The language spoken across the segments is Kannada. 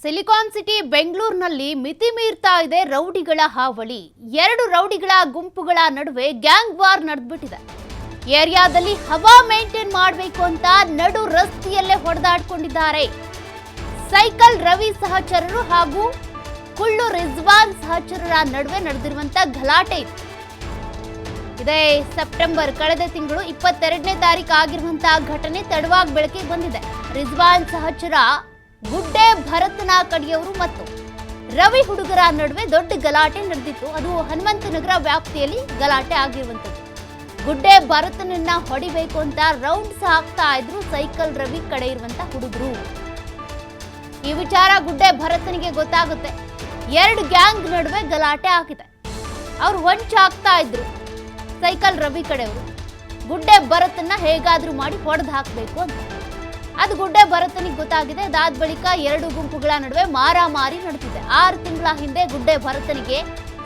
ಸಿಲಿಕಾನ್ ಸಿಟಿ ಬೆಂಗಳೂರಿನಲ್ಲಿ ಮಿತಿ ಮೀರ್ತಾ ಇದೆ ರೌಡಿಗಳ ಹಾವಳಿ ಎರಡು ರೌಡಿಗಳ ಗುಂಪುಗಳ ನಡುವೆ ಗ್ಯಾಂಗ್ ವಾರ್ ನಡೆದ್ಬಿಟ್ಟಿದೆ ಏರಿಯಾದಲ್ಲಿ ಹವಾ ಮೇಂಟೈನ್ ಮಾಡಬೇಕು ಅಂತ ನಡು ರಸ್ತೆಯಲ್ಲೇ ಹೊಡೆದಾಡ್ಕೊಂಡಿದ್ದಾರೆ ಸೈಕಲ್ ರವಿ ಸಹಚರರು ಹಾಗೂ ಕುಳ್ಳು ರಿಜ್ವಾನ್ ಸಹಚರರ ನಡುವೆ ನಡೆದಿರುವಂತ ಗಲಾಟೆ ಇದೆ ಇದೇ ಸೆಪ್ಟೆಂಬರ್ ಕಳೆದ ತಿಂಗಳು ಇಪ್ಪತ್ತೆರಡನೇ ತಾರೀಕು ಆಗಿರುವಂತಹ ಘಟನೆ ತಡವಾಗಿ ಬೆಳಕಿಗೆ ಬಂದಿದೆ ರಿಜ್ವಾನ್ ಸಹಚರ ಗುಡ್ಡೆ ಭರತನ ಕಡಿಯವರು ಮತ್ತು ರವಿ ಹುಡುಗರ ನಡುವೆ ದೊಡ್ಡ ಗಲಾಟೆ ನಡೆದಿತ್ತು. ಅದು ಹನುಮಂತನಗರ ವ್ಯಾಪ್ತಿಯಲ್ಲಿ ಗಲಾಟೆ ಆಗಿರುವಂಥದ್ದು. ಗುಡ್ಡೆ ಭರತನನ್ನ ಹೊಡಿಬೇಕು ಅಂತ ರೌಂಡ್ಸ್ ಹಾಕ್ತಾ ಇದ್ರು ಸೈಕಲ್ ರವಿ ಕಡೆ ಇರುವಂತ ಹುಡುಗರು. ಈ ವಿಚಾರ ಗುಡ್ಡೆ ಭರತನಿಗೆ ಗೊತ್ತಾಗುತ್ತೆ. ಎರಡು ಗ್ಯಾಂಗ್ ನಡುವೆ ಗಲಾಟೆ ಆಗಿದೆ. ಅವ್ರು ಹೊಂಚಾಗ್ತಾ ಇದ್ರು ಸೈಕಲ್ ರವಿ ಕಡೆಯವರು. ಗುಡ್ಡೆ ಭರತನ್ನ ಹೇಗಾದ್ರೂ ಮಾಡಿ ಹೊಡೆದು ಹಾಕಬೇಕು ಅಂತ. ಅದು ಗುಡ್ಡೆ ಭರತನಿಗೆ ಗೊತ್ತಾಗಿದೆ. ಅದಾದ ಬಳಿಕ ಎರಡು ಗುಂಪುಗಳ ನಡುವೆ ಮಾರಾಮಾರಿ ನಡೆದಿದೆ. ಆರು ತಿಂಗಳ ಹಿಂದೆ ಗುಡ್ಡೆ ಭರತನಿಗೆ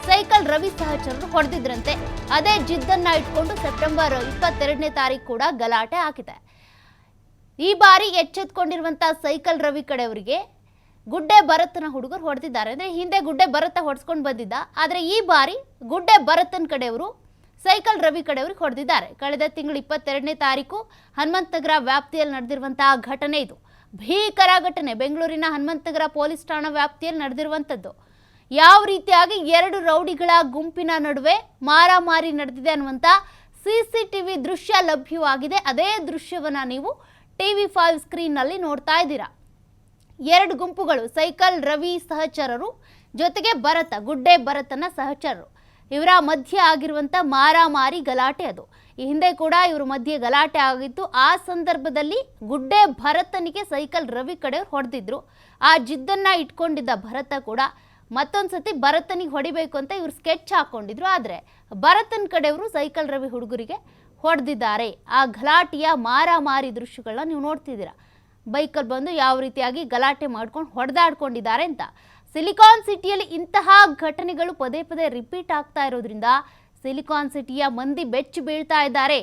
ಸೈಕಲ್ ರವಿ ಸಹಚರರು ಹೊಡೆದಿದ್ರಂತೆ. ಅದೇ ಜಿದ್ದನ್ನ ಇಟ್ಕೊಂಡು ಸೆಪ್ಟೆಂಬರ್ ಇಪ್ಪತ್ತೆರಡನೇ ತಾರೀಕು ಕೂಡ ಗಲಾಟೆ ಆಗಿದೆ. ಈ ಬಾರಿ ಎಚ್ಚೆತ್ಕೊಂಡಿರುವಂತಹ ಸೈಕಲ್ ರವಿ ಕಡೆಯವರಿಗೆ ಗುಡ್ಡೆ ಭರತನ ಹುಡುಗರು ಹೊಡೆದಿದ್ದಾರೆ. ಅಂದ್ರೆ ಹಿಂದೆ ಗುಡ್ಡೆ ಭರತ ಹೊಡ್ಸ್ಕೊಂಡು ಬಂದಿದ್ದ. ಆದ್ರೆ ಈ ಬಾರಿ ಗುಡ್ಡೆ ಭರತನ ಕಡೆಯವರು ಸೈಕಲ್ ರವಿ ಕಡೆಯವರಿಗೆ ಹೊಡೆದಿದ್ದಾರೆ. ಕಳೆದ ತಿಂಗಳು ಇಪ್ಪತ್ತೆರಡನೇ ತಾರೀಕು ಹನುಮಂತನಗರ ವ್ಯಾಪ್ತಿಯಲ್ಲಿ ನಡೆದಿರುವಂತಹ ಘಟನೆ ಇದು. ಭೀಕರ ಘಟನೆ. ಬೆಂಗಳೂರಿನ ಹನುಮಂತನಗರ ಪೊಲೀಸ್ ಠಾಣಾ ವ್ಯಾಪ್ತಿಯಲ್ಲಿ ನಡೆದಿರುವಂಥದ್ದು. ಯಾವ ರೀತಿಯಾಗಿ ಎರಡು ರೌಡಿಗಳ ಗುಂಪಿನ ನಡುವೆ ಮಾರಾಮಾರಿ ನಡೆದಿದೆ ಅನ್ನುವಂಥ ಸಿ ಸಿ ಟಿ ವಿ ದೃಶ್ಯ ಲಭ್ಯವಾಗಿದೆ. ಅದೇ ದೃಶ್ಯವನ್ನ ನೀವು ಟಿ ವಿ ಫೈವ್ ಸ್ಕ್ರೀನ್ನಲ್ಲಿ ನೋಡ್ತಾ ಇದ್ದೀರಾ. ಎರಡು ಗುಂಪುಗಳು, ಸೈಕಲ್, ರವಿ ಸಹಚರರು ಜೊತೆಗೆ ಭರತ, ಗುಡ್ಡೆ ಭರತನ ಸಹಚರರು. ಇವರ ಮಧ್ಯೆ ಆಗಿರುವಂಥ ಮಾರಾಮಾರಿ ಗಲಾಟೆ ಅದು. ಈ ಹಿಂದೆ ಕೂಡ ಇವ್ರ ಮಧ್ಯೆ ಗಲಾಟೆ ಆಗಿತ್ತು. ಆ ಸಂದರ್ಭದಲ್ಲಿ ಗುಡ್ಡೆ ಭರತನಿಗೆ ಸೈಕಲ್ ರವಿ ಕಡೆಯವ್ರು ಹೊಡೆದಿದ್ರು. ಆ ಜಿದ್ದನ್ನ ಇಟ್ಕೊಂಡಿದ್ದ ಭರತ ಕೂಡ ಮತ್ತೊಂದು ಸತಿ ಭರತನಿಗೆ ಹೊಡಿಬೇಕು ಅಂತ ಇವರು ಸ್ಕೆಚ್ ಹಾಕ್ಕೊಂಡಿದ್ರು ಆದರೆ ಭರತನ ಕಡೆಯವರು ಸೈಕಲ್ ರವಿ ಹುಡುಗರಿಗೆ ಹೊಡೆದಿದ್ದಾರೆ. ಆ ಗಲಾಟೆಯ ಮಾರಾಮಾರಿ ದೃಶ್ಯಗಳನ್ನ ನೀವು ನೋಡ್ತಿದ್ದೀರಾ. ಬೈಕಲ್ಲಿ ಬಂದು ಯಾವ ರೀತಿಯಾಗಿ ಗಲಾಟೆ ಮಾಡ್ಕೊಂಡು ಹೊಡೆದಾಡ್ಕೊಂಡಿದ್ದಾರೆ ಅಂತ. ಸಿಲಿಕಾನ್ ಸಿಟಿಯಲ್ಲಿ ಇಂತಹ ಘಟನೆಗಳು ಪದೇ ಪದೇ ರಿಪೀಟ್ ಆಗ್ತಾ ಇರೋದ್ರಿಂದ ಸಿಲಿಕಾನ್ ಸಿಟಿಯ ಮಂದಿ ಬೆಚ್ಚು ಬೀಳ್ತಾ ಇದ್ದಾರೆ.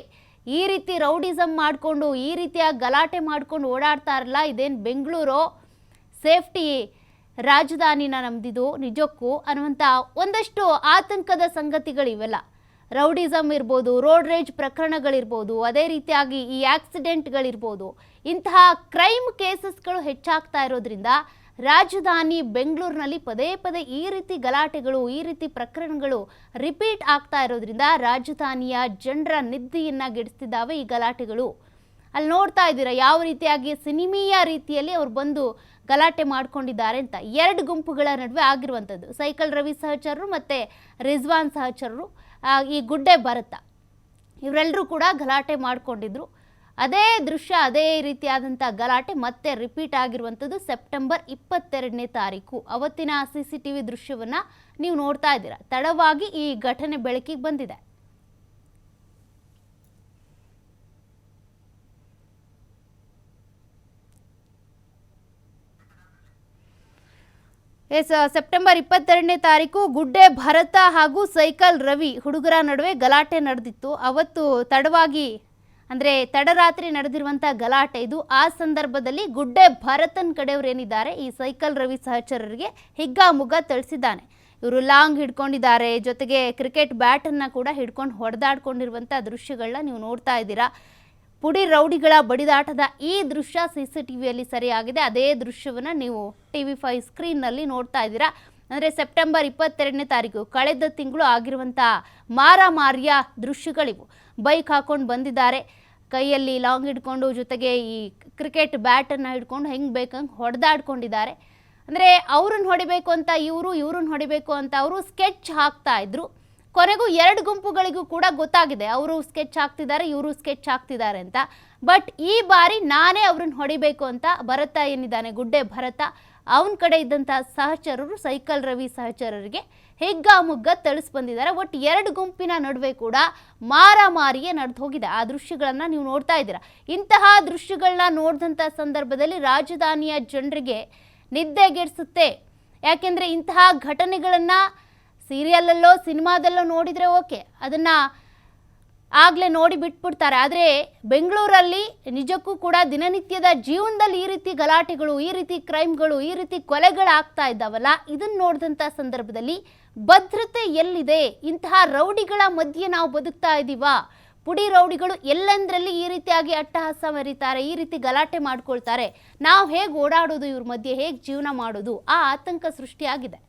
ಈ ರೀತಿ ರೌಡಿಸಮ್ ಮಾಡಿಕೊಂಡು, ಈ ರೀತಿಯ ಗಲಾಟೆ ಮಾಡ್ಕೊಂಡು ಓಡಾಡ್ತಾ ಇರಲ್ಲ. ಇದೇನು ಬೆಂಗಳೂರು? ಸೇಫ್ಟಿ ರಾಜಧಾನಿನ ನಮ್ದಿದು, ನಿಜಕ್ಕೂ ಅನ್ನುವಂಥ ಒಂದಷ್ಟು ಆತಂಕದ ಸಂಗತಿಗಳಿವೆಲ್ಲ. ರೌಡಿಸಮ್ ಇರ್ಬೋದು, ರೋಡ್ ರೇಜ್ ಪ್ರಕರಣಗಳಿರ್ಬೋದು, ಅದೇ ರೀತಿಯಾಗಿ ಈ ಆಕ್ಸಿಡೆಂಟ್ಗಳಿರ್ಬೋದು, ಇಂತಹ ಕ್ರೈಮ್ ಕೇಸಸ್ಗಳು ಹೆಚ್ಚಾಗ್ತಾ ಇರೋದ್ರಿಂದ ರಾಜಧಾನಿ ಬೆಂಗಳೂರಿನಲ್ಲಿ ಪದೇ ಪದೇ ಈ ರೀತಿ ಗಲಾಟೆಗಳು, ಈ ರೀತಿ ಪ್ರಕರಣಗಳು ರಿಪೀಟ್ ಆಗ್ತಾ ಇರೋದ್ರಿಂದ ರಾಜಧಾನಿಯ ಜನರ ನಿದ್ದೆಯನ್ನ ಗೆಡಿಸ್ತಿದ್ದಾವೆ ಈ ಗಲಾಟೆಗಳು. ಅಲ್ಲಿ ನೋಡ್ತಾ ಇದ್ದೀರಾ, ಯಾವ ರೀತಿಯಾಗಿ ಸಿನಿಮೀಯ ರೀತಿಯಲ್ಲಿ ಅವ್ರು ಬಂದು ಗಲಾಟೆ ಮಾಡ್ಕೊಂಡಿದ್ದಾರೆ ಅಂತ. ಎರಡು ಗುಂಪುಗಳ ನಡುವೆ ಆಗಿರುವಂಥದ್ದು, ಸೈಕಲ್ ರವಿ ಸಹಚರರು ಮತ್ತು ರಿಜ್ವಾನ್ ಸಹಚರರು. ಈ ಗುಡ್ಡೆ ಭರತ. ಇವರೆಲ್ಲರೂ ಕೂಡ ಗಲಾಟೆ ಮಾಡಿಕೊಂಡಿದ್ರು. ಅದೇ ದೃಶ್ಯ, ಅದೇ ರೀತಿಯಾದಂಥ ಗಲಾಟೆ ಮತ್ತೆ ರಿಪೀಟ್ ಆಗಿರುವಂಥದ್ದು ಸೆಪ್ಟೆಂಬರ್ ಇಪ್ಪತ್ತೆರಡನೇ ತಾರೀಕು. ಅವತ್ತಿನ ಸಿ ಸಿ ಟಿ ವಿ ದೃಶ್ಯವನ್ನು ನೀವು ನೋಡ್ತಾ ಇದ್ದೀರಾ. ತಡವಾಗಿ ಈ ಘಟನೆ ಬೆಳಕಿಗೆ ಬಂದಿದೆ. ಎಸ್ ಸೆಪ್ಟೆಂಬರ್ ಇಪ್ಪತ್ತೆರಡನೇ ತಾರೀಕು ಗುಡ್ಡೆ, ಭರತ ಹಾಗೂ ಸೈಕಲ್ ರವಿ ಹುಡುಗರ ನಡುವೆ ಗಲಾಟೆ ನಡೆದಿತ್ತು. ಅವತ್ತು ತಡವಾಗಿ ಅಂದರೆ ತಡರಾತ್ರಿ ನಡೆದಿರುವಂಥ ಗಲಾಟೆ ಇದು. ಆ ಸಂದರ್ಭದಲ್ಲಿ ಗುಡ್ಡೆ ಭರತನ್ ಕಡೆಯವರೇನಿದ್ದಾರೆ ಈ ಸೈಕಲ್ ರವಿ ಸಹಚರರಿಗೆ ಹಿಗ್ಗಾಮುಗ್ಗ ತಿಳಿಸಿದ್ದಾನೆ ಇವರು ಲಾಂಗ್ ಹಿಡ್ಕೊಂಡಿದ್ದಾರೆ, ಜೊತೆಗೆ ಕ್ರಿಕೆಟ್ ಬ್ಯಾಟನ್ನು ಕೂಡ ಹಿಡ್ಕೊಂಡು ಹೊಡೆದಾಡ್ಕೊಂಡಿರುವಂಥ ದೃಶ್ಯಗಳನ್ನ ನೀವು ನೋಡ್ತಾ ಇದ್ದೀರಾ. ಪುಡಿ ರೌಡಿಗಳ ಬಡಿದಾಟದ ಈ ದೃಶ್ಯ ಸಿ ಸಿ ಟಿ ವಿಯಲ್ಲಿ ಸರಿಯಾಗಿದೆ. ಅದೇ ದೃಶ್ಯವನ್ನು ನೀವು ಟಿ ವಿ ಫೈವ್ ಸ್ಕ್ರೀನ್ನಲ್ಲಿ ನೋಡ್ತಾ ಇದ್ದೀರಾ. ಅಂದರೆ ಸೆಪ್ಟೆಂಬರ್ ಇಪ್ಪತ್ತೆರಡನೇ ತಾರೀಕು, ಕಳೆದ ತಿಂಗಳು ಆಗಿರುವಂಥ ಮಾರಾಮಾರಿಯ ದೃಶ್ಯಗಳಿವು. ಬೈಕ್ ಹಾಕೊಂಡು ಬಂದಿದ್ದಾರೆ. ಕೈಯಲ್ಲಿ ಲಾಂಗ್ ಹಿಡ್ಕೊಂಡು ಜೊತೆಗೆ ಈ ಕ್ರಿಕೆಟ್ ಬ್ಯಾಟನ್ನು ಹಿಡ್ಕೊಂಡು ಹೆಂಗೆ ಬೇಕಂಗೆ ಹೊಡೆದಾಡ್ಕೊಂಡಿದ್ದಾರೆ. ಅಂದರೆ ಅವ್ರನ್ನ ಹೊಡಿಬೇಕು ಅಂತ ಇವರು, ಇವ್ರನ್ನ ಹೊಡಿಬೇಕು ಅಂತ ಅವರು ಸ್ಕೆಚ್ ಹಾಕ್ತಾ ಇದ್ರು. ಕೊನೆಗೂ ಎರಡು ಗುಂಪುಗಳಿಗೂ ಕೂಡ ಗೊತ್ತಾಗಿದೆ. ಅವರು ಸ್ಕೆಚ್ ಹಾಕ್ತಿದ್ದಾರೆ, ಇವರು ಸ್ಕೆಚ್ ಹಾಕ್ತಿದ್ದಾರೆ ಅಂತ. ಬಟ್ ಈ ಬಾರಿ ನಾನೇ ಅವ್ರನ್ನ ಹೊಡಿಬೇಕು ಅಂತ ಭರತ ಏನಿದ್ದಾನೆ, ಗುಡ್ಡೆ ಭರತ, ಅವನ ಕಡೆ ಇದ್ದಂತಹ ಸಹಚರರು, ಸೈಕಲ್ ರವಿ ಸಹಚರರಿಗೆ ಹಿಗ್ಗಾಮುಗ್ಗ ತಳಿಸ್ ಬಂದಿದ್ದಾರೆ. ಎರಡು ಗುಂಪಿನ ನಡುವೆ ಕೂಡ ಮಾರಾಮಾರಿಯೇ ನಡೆದು ಹೋಗಿದೆ. ಆ ದೃಶ್ಯಗಳನ್ನು ನೀವು ನೋಡ್ತಾ ಇದ್ದೀರಾ. ಇಂತಹ ದೃಶ್ಯಗಳನ್ನ ನೋಡಿದಂಥ ಸಂದರ್ಭದಲ್ಲಿ ರಾಜಧಾನಿಯ ಜನರಿಗೆ ನಿದ್ದೆಗೆಡಿಸುತ್ತೆ ಯಾಕೆಂದರೆ ಇಂತಹ ಘಟನೆಗಳನ್ನು ಸೀರಿಯಲಲ್ಲೋ, ಸಿನಿಮಾದಲ್ಲೋ ನೋಡಿದರೆ ಓಕೆ. ಅದನ್ನು ಆಗಲೇ ನೋಡಿ ಬಿಟ್ಬಿಡ್ತಾರೆ. ಆದರೆ ಬೆಂಗಳೂರಲ್ಲಿ ನಿಜಕ್ಕೂ ಕೂಡ ದಿನನಿತ್ಯದ ಜೀವನದಲ್ಲಿ ಈ ರೀತಿ ಗಲಾಟೆಗಳು, ಈ ರೀತಿ ಕ್ರೈಮ್ಗಳು, ಈ ರೀತಿ ಕೊಲೆಗಳಾಗ್ತಾ ಇದ್ದಾವಲ್ಲ? ಇದನ್ನು ನೋಡಿದಂಥ ಸಂದರ್ಭದಲ್ಲಿ ಭದ್ರತೆ ಎಲ್ಲಿದೆ? ಇಂತಹ ರೌಡಿಗಳ ಮಧ್ಯೆ ನಾವು ಬದುಕ್ತಾ ಇದ್ದೀವಾ ಪುಡಿ ರೌಡಿಗಳು ಎಲ್ಲೆಂದರಲ್ಲಿ ಈ ರೀತಿಯಾಗಿ ಅಟ್ಟಹಾಸ ಮರಿತಾರೆ, ಈ ರೀತಿ ಗಲಾಟೆ ಮಾಡ್ಕೊಳ್ತಾರೆ? ನಾವು ಹೇಗೆ ಓಡಾಡೋದು ಇವ್ರ ಮಧ್ಯೆ? ಹೇಗೆ ಜೀವನ ಮಾಡೋದು? ಆ ಆತಂಕ ಸೃಷ್ಟಿಯಾಗಿದೆ.